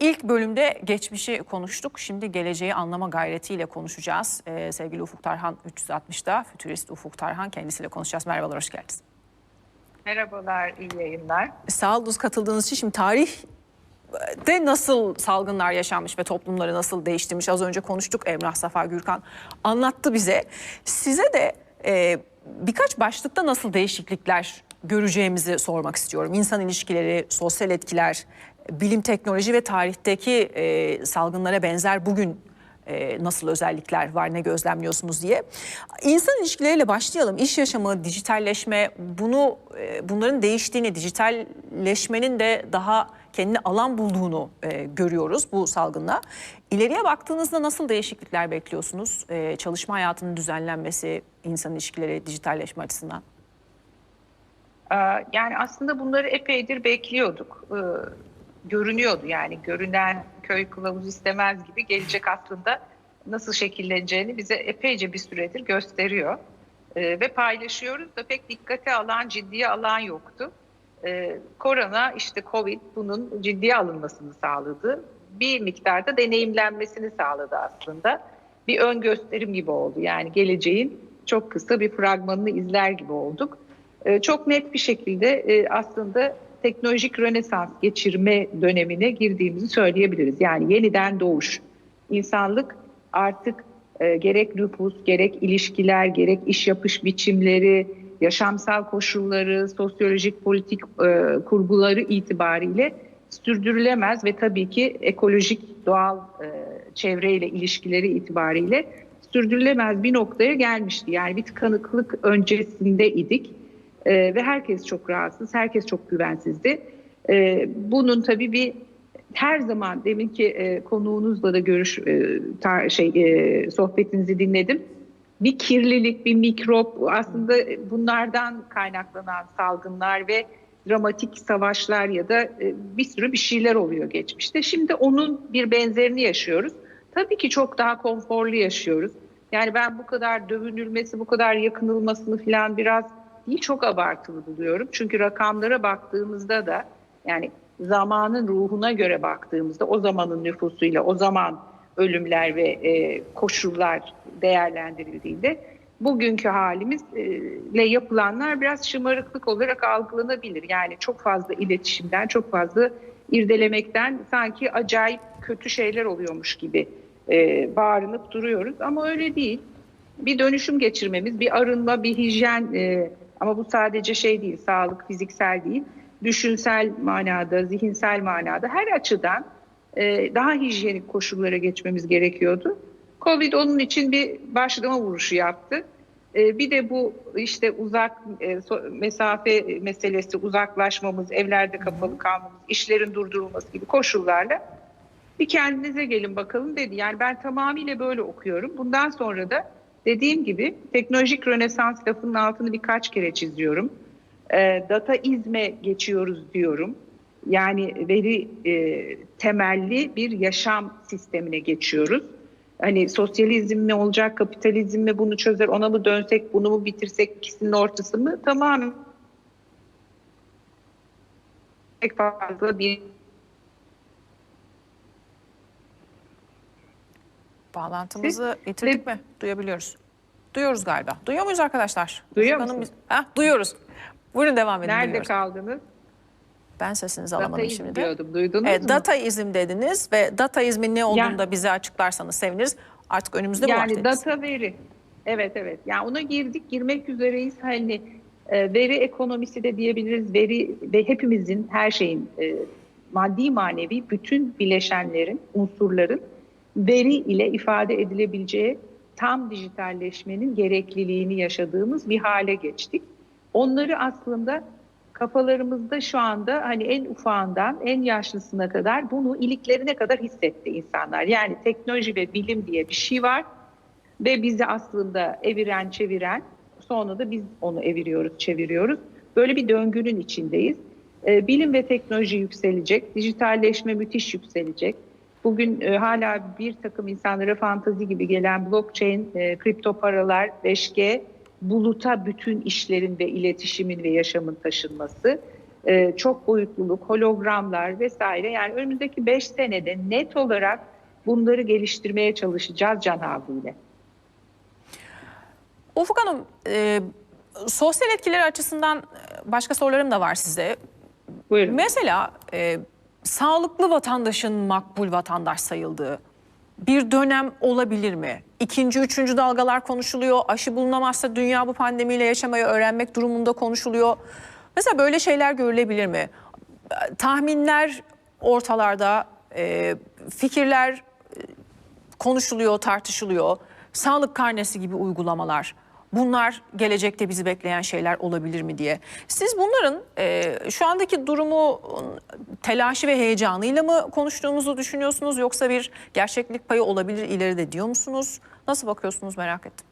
İlk bölümde geçmişi konuştuk. Şimdi geleceği anlama gayretiyle konuşacağız. Ee, sevgili Ufuk Tarhan 360'da, fütürist Ufuk Tarhan kendisiyle konuşacağız. Merhabalar, hoş geldiniz. Merhabalar, iyi yayınlar. Sağ olun katıldığınız için. Şimdi tarih de nasıl salgınlar yaşanmış ve toplumları nasıl değiştirmiş az önce konuştuk. Emrah Safa Gürkan anlattı bize. Size de e, birkaç başlıkta nasıl değişiklikler göreceğimizi sormak istiyorum. İnsan ilişkileri, sosyal etkiler, bilim, teknoloji ve tarihteki e, salgınlara benzer bugün e, nasıl özellikler var, ne gözlemliyorsunuz diye. İnsan ilişkileriyle başlayalım. İş yaşamı, dijitalleşme, bunu e, bunların değiştiğini, dijitalleşmenin de daha kendine alan bulduğunu e, görüyoruz bu salgınla. İleriye baktığınızda nasıl değişiklikler bekliyorsunuz? E, çalışma hayatının düzenlenmesi, insan ilişkileri, dijitalleşme açısından. Ee, Yani aslında bunları epeydir bekliyorduk. Ee, Görünüyordu yani görünen köy kılavuz istemez gibi gelecek aslında nasıl şekilleneceğini bize epeyce bir süredir gösteriyor. Ee, Ve paylaşıyoruz da pek dikkate alan, ciddiye alan yoktu. Korona işte Covid bunun ciddiye alınmasını sağladı. Bir miktarda deneyimlenmesini sağladı aslında. Bir ön gösterim gibi oldu. Yani geleceğin çok kısa bir fragmanını izler gibi olduk. Ee, Çok net bir şekilde e, aslında teknolojik rönesans geçirme dönemine girdiğimizi söyleyebiliriz. Yani yeniden doğuş. İnsanlık artık e, gerek nüfus, gerek ilişkiler, gerek iş yapış biçimleri, yaşamsal koşulları, sosyolojik politik e, kurguları itibariyle sürdürülemez ve tabii ki ekolojik doğal e, çevreyle ilişkileri itibariyle sürdürülemez bir noktaya gelmişti. Yani bir tıkanıklık öncesinde idik E, ve herkes çok rahatsız, herkes çok güvensizdi. E, bunun tabii bir her zaman deminki e, konuğunuzla da görüş e, tar- şey e, sohbetinizi dinledim. Bir kirlilik, bir mikrop aslında bunlardan kaynaklanan salgınlar ve dramatik savaşlar ya da e, bir sürü bir şeyler oluyor geçmişte. Şimdi onun bir benzerini yaşıyoruz. Tabii ki çok daha konforlu yaşıyoruz. Yani ben bu kadar dövünülmesi, bu kadar yakınılmasını falan biraz değil çok abartılı buluyorum. Çünkü rakamlara baktığımızda da yani zamanın ruhuna göre baktığımızda o zamanın nüfusuyla o zaman ölümler ve e, koşullar değerlendirildiğinde bugünkü halimizle yapılanlar biraz şımarıklık olarak algılanabilir. Yani çok fazla iletişimden, çok fazla irdelemekten sanki acayip kötü şeyler oluyormuş gibi e, bağırınıp duruyoruz. Ama öyle değil. Bir dönüşüm geçirmemiz, bir arınma, bir hijyen e, ama bu sadece şey değil, sağlık fiziksel değil. Düşünsel manada, zihinsel manada her açıdan e, daha hijyenik koşullara geçmemiz gerekiyordu. Covid onun için bir başlama vuruşu yaptı. E, bir de bu işte uzak e, so- mesafe meselesi, uzaklaşmamız, evlerde kapalı kalmamız, işlerin durdurulması gibi koşullarla bir kendinize gelin bakalım dedi. Yani ben tamamıyla böyle okuyorum. Bundan sonra da dediğim gibi teknolojik rönesans lafının altını birkaç kere çiziyorum. E, data izme geçiyoruz diyorum. Yani veri e, temelli bir yaşam sistemine geçiyoruz. Hani sosyalizm mi olacak, kapitalizm mi bunu çözer, ona mı dönsek, bunu mu bitirsek, ikisinin ortası mı? Tamamen pek fazla bir Bağlantımızı yitirdik mi? Duyabiliyoruz. Duyuyoruz galiba. Duyuyor muyuz arkadaşlar? Duyuyor musunuz? biz- Hah, duyuyoruz. Buyurun devam edin. nerede dinliyoruz. kaldınız? Ben sesinizi Data alamadım şimdi. diyordum, duydunuz Evet, mu? dataizm dediniz ve dataizmin ne olduğunu Yani- da bize açıklarsanız seviniriz. Artık önümüzde bu yani data veri. Evet evet. Yani ona girdik, girmek üzereyiz. Hani e, veri ekonomisi de diyebiliriz. Veri ve hepimizin her şeyin e, maddi manevi bütün bileşenlerin, unsurların veri ile ifade edilebileceği tam dijitalleşmenin gerekliliğini yaşadığımız bir hale geçtik. Onları aslında kafalarımızda şu anda hani en ufağından en yaşlısına kadar bunu iliklerine kadar hissetti insanlar. Yani teknoloji ve bilim diye bir şey var ve bizi aslında eviren çeviren sonra da biz onu eviriyoruz çeviriyoruz. Böyle bir döngünün içindeyiz. Ee, bilim ve teknoloji yükselecek, dijitalleşme müthiş yükselecek. Bugün e, hala bir takım insanlara fantazi gibi gelen blockchain, e, kripto paralar, 5G, buluta bütün işlerin ve iletişimin ve yaşamın taşınması e, çok boyutluluk, hologramlar vesaire. Yani önümüzdeki 5 senede net olarak bunları geliştirmeye çalışacağız can havliyle. Ufuk Hanım, e, sosyal etkileri açısından e, başka sorularım da var size. Buyurun. Mesela e, sağlıklı vatandaşın makbul vatandaş sayıldığı bir dönem olabilir mi? İkinci, üçüncü dalgalar konuşuluyor. Aşı bulunamazsa dünya bu pandemiyle yaşamayı öğrenmek durumunda konuşuluyor. Mesela böyle şeyler görülebilir mi? Tahminler ortalarda, e, fikirler e, konuşuluyor, tartışılıyor. Sağlık karnesi gibi uygulamalar. Bunlar gelecekte bizi bekleyen şeyler olabilir mi diye. Siz bunların e, şu andaki durumu telaşı ve heyecanıyla mı konuştuğumuzu düşünüyorsunuz yoksa bir gerçeklik payı olabilir ileride diyor musunuz? Nasıl bakıyorsunuz merak ettim.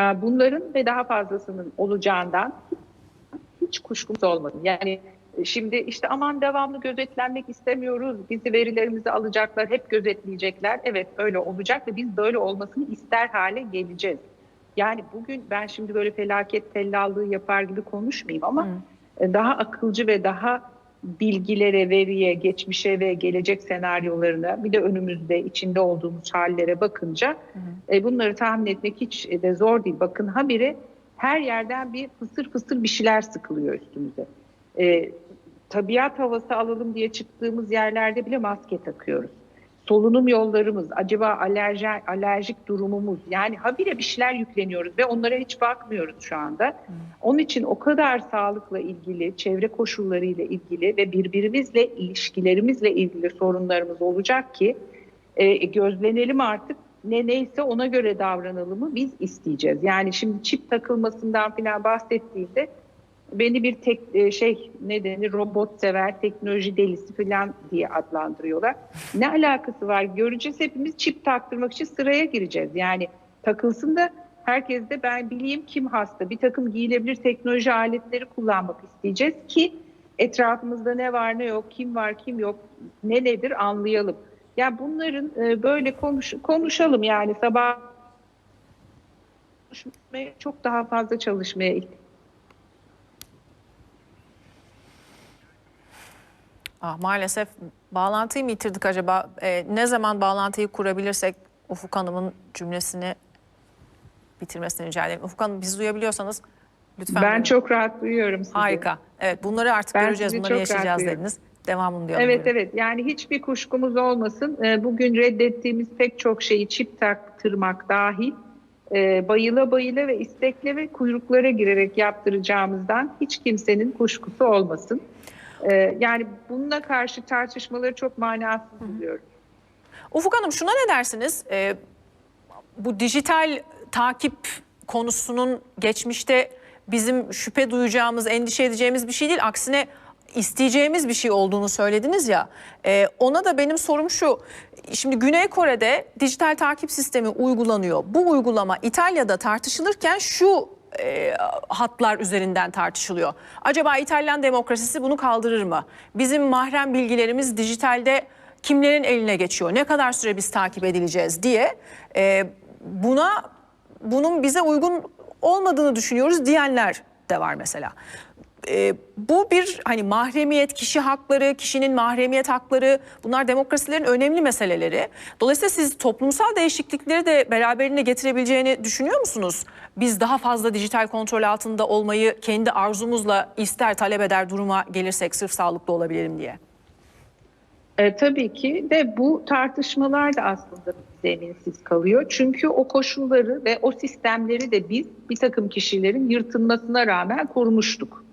Ee, Bunların ve daha fazlasının olacağından hiç kuşkumuz olmadı. Yani şimdi işte aman devamlı gözetlenmek istemiyoruz, bizi verilerimizi alacaklar, hep gözetleyecekler. Evet öyle olacak ve biz böyle olmasını ister hale geleceğiz. Yani bugün ben şimdi böyle felaket tellallığı yapar gibi konuşmayayım ama e, daha akılcı ve daha bilgilere, veriye, geçmişe ve gelecek senaryolarına bir de önümüzde içinde olduğumuz hallere bakınca e, bunları tahmin etmek hiç de zor değil. Bakın habire her yerden bir fısır fısır bir şeyler sıkılıyor üstümüze. E, tabiat havası alalım diye çıktığımız yerlerde bile maske takıyoruz. Solunum yollarımız, acaba alerji, alerjik durumumuz yani habire bir şeyler yükleniyoruz ve onlara hiç bakmıyoruz şu anda. Onun için o kadar sağlıkla ilgili, çevre koşullarıyla ilgili ve birbirimizle ilişkilerimizle ilgili sorunlarımız olacak ki e, gözlenelim artık ne neyse ona göre davranalımı biz isteyeceğiz. Yani şimdi çip takılmasından falan bahsettiğinde beni bir tek e, şey ne denir robot sever teknoloji delisi falan diye adlandırıyorlar. Ne alakası var? Göreceğiz hepimiz çip taktırmak için sıraya gireceğiz. Yani takılsın da herkes de ben bileyim kim hasta. Bir takım giyilebilir teknoloji aletleri kullanmak isteyeceğiz ki etrafımızda ne var ne yok, kim var kim yok, ne nedir anlayalım. Ya bunların e, böyle konuş, konuşalım yani sabah çok daha fazla çalışmaya ihtiyaç Ah, maalesef bağlantıyı mı yitirdik acaba? E, ne zaman bağlantıyı kurabilirsek Ufuk Hanım'ın cümlesini bitirmesini rica ederim. Ufuk Hanım bizi duyabiliyorsanız lütfen. Ben buyurun. çok rahat duyuyorum sizi. Harika. Evet bunları artık Ben göreceğiz, bunları yaşayacağız dediniz. Devamını diyorum. Evet buyurun. evet yani hiçbir kuşkumuz olmasın. Ee, Bugün reddettiğimiz pek çok şeyi çip taktırmak dahil e, bayıla bayıla ve istekle ve kuyruklara girerek yaptıracağımızdan hiç kimsenin kuşkusu olmasın. Ee, Yani bununla karşı tartışmaları çok manasız buluyorum. Ufuk Hanım şuna ne dersiniz? Ee, bu dijital takip konusunun geçmişte bizim şüphe duyacağımız, endişe edeceğimiz bir şey değil. Aksine isteyeceğimiz bir şey olduğunu söylediniz ya. Ee, ona da benim sorum şu. Şimdi Güney Kore'de dijital takip sistemi uygulanıyor. Bu uygulama İtalya'da tartışılırken şu e, hatlar üzerinden tartışılıyor. Acaba İtalyan demokrasisi bunu kaldırır mı? Bizim mahrem bilgilerimiz dijitalde kimlerin eline geçiyor? Ne kadar süre biz takip edileceğiz diye e, buna bunun bize uygun olmadığını düşünüyoruz diyenler de var mesela. E, bu bir hani mahremiyet, kişi hakları, kişinin mahremiyet hakları bunlar demokrasilerin önemli meseleleri. Dolayısıyla siz toplumsal değişiklikleri de beraberinde getirebileceğini düşünüyor musunuz? Biz daha fazla dijital kontrol altında olmayı kendi arzumuzla ister talep eder duruma gelirsek sırf sağlıklı olabilirim diye. E, tabii ki de bu tartışmalar da aslında zeminsiz kalıyor. Çünkü o koşulları ve o sistemleri de biz bir takım kişilerin yırtılmasına rağmen kurmuştuk,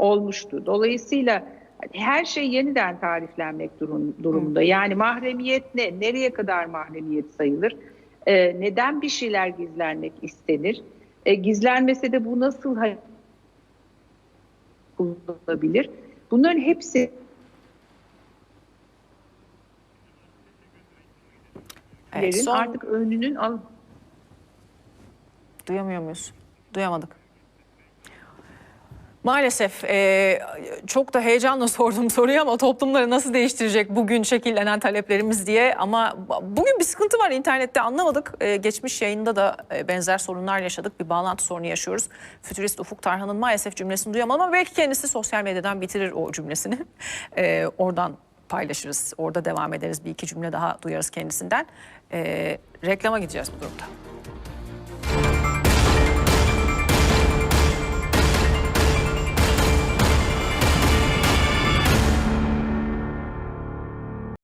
olmuştu. Dolayısıyla her şey yeniden tariflenmek durum, durumunda. Yani mahremiyet ne? Nereye kadar mahremiyet sayılır? E, neden bir şeyler gizlenmek istenir? E, gizlenmese de bu nasıl kullanılabilir? Bunların hepsi Evet, son- artık önünün al Duyamıyor muyuz? Duyamadık. Maalesef e, çok da heyecanla sordum soruyu ama toplumları nasıl değiştirecek bugün şekillenen taleplerimiz diye. Ama bugün bir sıkıntı var internette anlamadık. E, geçmiş yayında da e, benzer sorunlar yaşadık. Bir bağlantı sorunu yaşıyoruz. Fütürist Ufuk Tarhan'ın maalesef cümlesini duyamadım ama belki kendisi sosyal medyadan bitirir o cümlesini. E, oradan paylaşırız. Orada devam ederiz. Bir iki cümle daha duyarız kendisinden. E, reklama gideceğiz bu durumda.